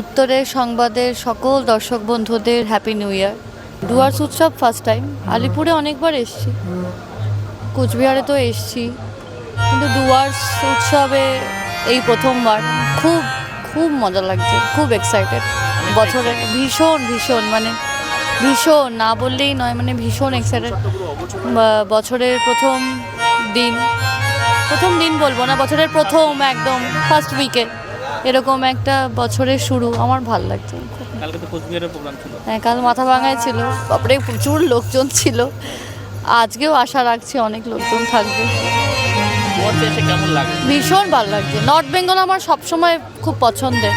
উত্তরের সংবাদের সকল দর্শক বন্ধুদের হ্যাপি নিউ ইয়ার ডুয়ার্স উৎসব ফার্স্ট টাইম আলিপুরে অনেকবার এসছি। কোচবিহারে তো এসছি। কিন্তু ডুয়ার্স উৎসবে এই প্রথমবার খুব খুব মজা লাগছে। খুব এক্সাইটেড বছরে ভীষণ ভীষণ মানে ভীষণ, না বললেই নয় মানে ভীষণ এক্সাইটেড বছরের প্রথম দিন। প্রথম দিন বলব না, বছরের প্রথম একদম ফার্স্ট উইকে এরকম একটা বছরের শুরু আমার ভালো লাগছে। কালকে তো কোচবিহারের প্রোগ্রাম ছিল। হ্যাঁ কাল মাথা ভাঙায় ছিল। তারপরে প্রচুর লোকজন ছিল। আজকেও আশা রাখছি অনেক লোকজন থাকবে। ভীষণ ভালো লাগছে। নর্থ বেঙ্গল আমার সবসময় খুব পছন্দের।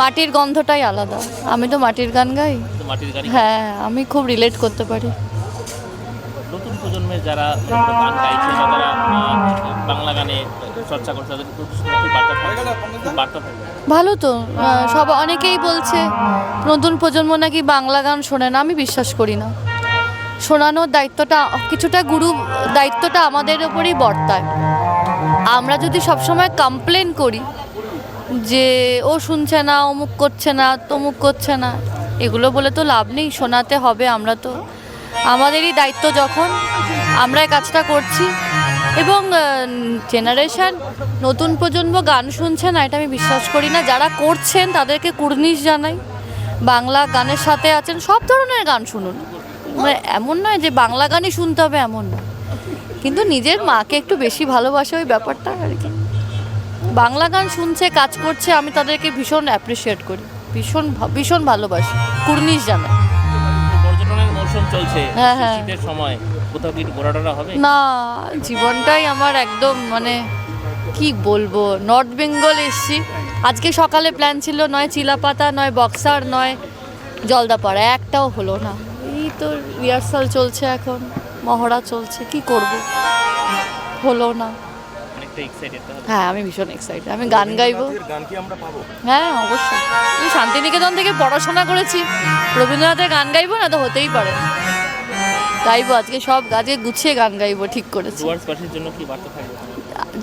মাটির গন্ধটাই আলাদা। আমি তো মাটির গান গাই। হ্যাঁ আমি খুব রিলেট করতে পারি। নতুন প্রজন্মের যারা গান গাইছে চর্চা করছে তাদের বার্তা থাকবে। ভালো তো সব অনেকেই বলছে নতুন প্রজন্ম নাকি বাংলা গান শোনে না আমি বিশ্বাস করি না। শোনানোর দায়িত্বটা কিছুটা গুরু দায়িত্বটা আমাদের ওপরই বর্তায়। আমরা যদি সবসময় কমপ্লেন করি যে ও শুনছে না অমুক করছে না তমুক করছে না এগুলো বলে তো লাভ নেই শোনাতে হবে আমরা তো আমাদেরই দায়িত্ব যখন আমরা কাজটা করছি। এবং জেনারেশন নতুন প্রজন্ম গান শুনছে না, এটা আমি বিশ্বাস করি না। যারা করছেন, তাদেরকে কুর্নিশ জানাই। বাংলা গানের সাথে আছেন, সব ধরনের গান শুনুন। মানে এমন নয় যে বাংলা গানই শুনতে হবে, এমন কিন্তু নিজের মাকে একটু বেশি ভালোবাসে ওই ব্যাপারটা আর কি। বাংলা গান শুনছে, কাজ করছে, আমি তাদেরকে ভীষণ অ্যাপ্রিসিয়েট করি। ভীষণ ভীষণ ভালোবাসি। কুর্নিশ জানাই। চলছে হ্যাঁ, হ্যাঁ। শীতের সময়? কোথাও কি একটু হবে? না জীবনটাই আমার একদম মানে কি বলব নর্থ বেঙ্গল এসছি। আজকে সকালে প্ল্যান ছিল নয় চিলাপাতা নয় বক্সার নয় জলদাপাড়া একটাও হলো না। এই তো রিহার্সাল চলছে এখন মহড়া চলছে কি করব? হলো না। অনেকটা এক্সাইটেড হ্যাঁ আমি ভীষণ এক্সাইটেড আমি গান গাইবো। গান কি আমরা পাবো? হ্যাঁ অবশ্যই। আমি শান্তিনিকেতন থেকে পড়াশোনা করেছি রবীন্দ্রনাথের গান গাইবো না তো হতেই পারে। গাইবো আজকে সব গাছে গুছিয়ে গান গাইবো ঠিক করেছি। জন্য কি বার্তা থাকবে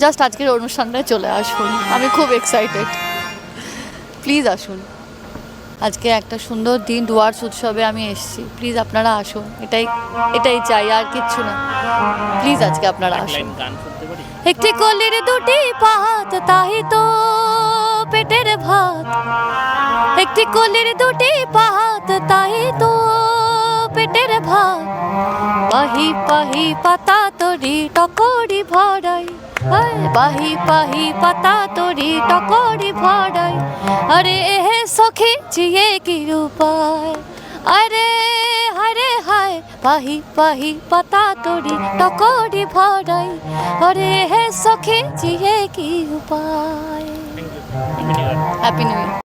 জাস্ট আজকের অনুষ্ঠানটায় চলে আসুন আমি খুব এক্সাইটেড প্লিজ আসুন। আজকে একটা সুন্দর দিন ডুয়ার্স উৎসবে আমি এসেছি। প্লিজ আপনারা আসুন এটাই এটাই চাই আর কিচ্ছু না। প্লিজ আজকে আপনারা আসুন। একটি কলির দুটি পাহাত তাহি তো পেটের ভাত। একটি কলির দুটি পাহাত তাহি তো পেটের ভাত পাহি পাহি পাতা তরি টকরি ভরাই। পাহি পাহি পাতা তরি টকরি ভরাই। আরে এহে সখী চিয়ে কি রূপায়? আরে হারে হায়, পাহি পাহি পাতা তরি টকরি ভরাই। আরে হে সখী চিয়ে কি উপায় হ্যাপি নিউ